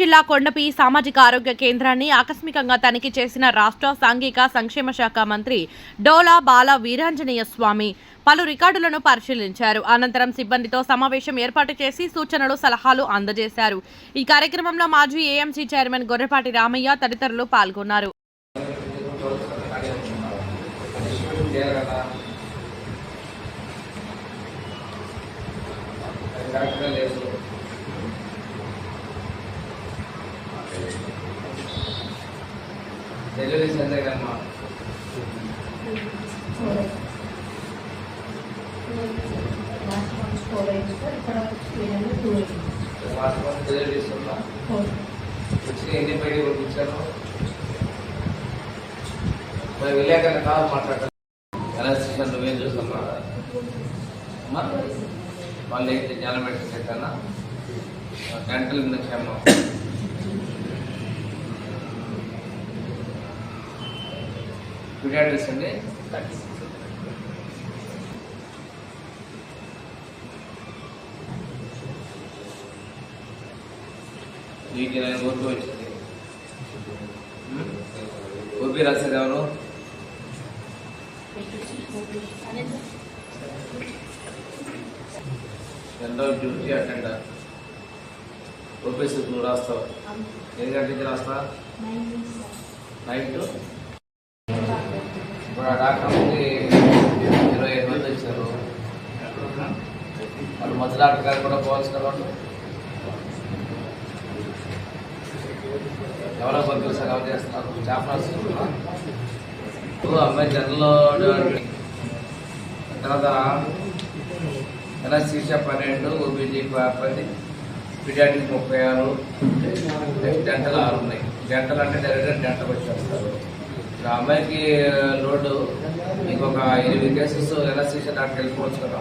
జిల్లా కొండపి సామాజిక ఆరోగ్య కేంద్రాన్ని ఆకస్మికంగా తనిఖీ చేసిన రాష్ట్ర సాంఘిక సంక్షేమ శాఖ మంత్రి డోలా బాల వీరాంజనేయ స్వామి పలు రికార్డులను పరిశీలించారు. అనంతరం సిబ్బందితో సమావేశం ఏర్పాటు చేసి సూచనలు సలహాలు అందజేశారు. ఈ కార్యక్రమంలో మాజీ ఏఎంసీ చైర్మన్ గొర్రెపాటి రామయ్య తదితరులు పాల్గొన్నారు. కరెక్ట్గా లేదు డెలివరీ చంద్రకర్మ కమ్మా వాస్తవం డెలివరీ ఎన్ని పైకి పంపించాను మరి విలేకరణ కాదు మాట్లాడతాను ఎలా నువ్వేం చూస్తున్నా అమ్మా వాళ్ళు ఏంటి? జ్ఞానం పెట్టేసేకన్నా గంటల మీద క్షేమం. పిడియాట్రిక్స్ అండి మీకు నేను ఓపి వచ్చింది ఓపి రాసేది ఎవరు? రెండో డ్యూటీ అటెండర్ ఓపీసీ నువ్వు రాస్తావు? ఎన్ని గంటల నుంచి రాస్తా నైట్ రాకముందు ఇరవై ఐదు మంది వచ్చారు. వాళ్ళు మొదలాట గారు కూడా పోవాల్సి కదా వాళ్ళు. ఎవరో పంపిస్తారు సగం చేస్తున్నారు. స్టాఫ్ అమ్మాయి జనరల్ తర్వాత ఎన్ఎస్సీసా పన్నెండు ఓబీజీ పది పిడియాటిక్ ముప్పై ఆరు నెక్స్ట్ డెంటల్ ఆరు ఉన్నాయి. డెంటల్ అంటే డైరెక్ట్గా డెంటల్ వచ్చేస్తారు. అమ్మాయికి లోడ్ మీకు ఒక ఎనిమిది కేసెస్ ఎన్ఎస్సీసా దాంట్లో వెళ్ళిపోవచ్చు కదా.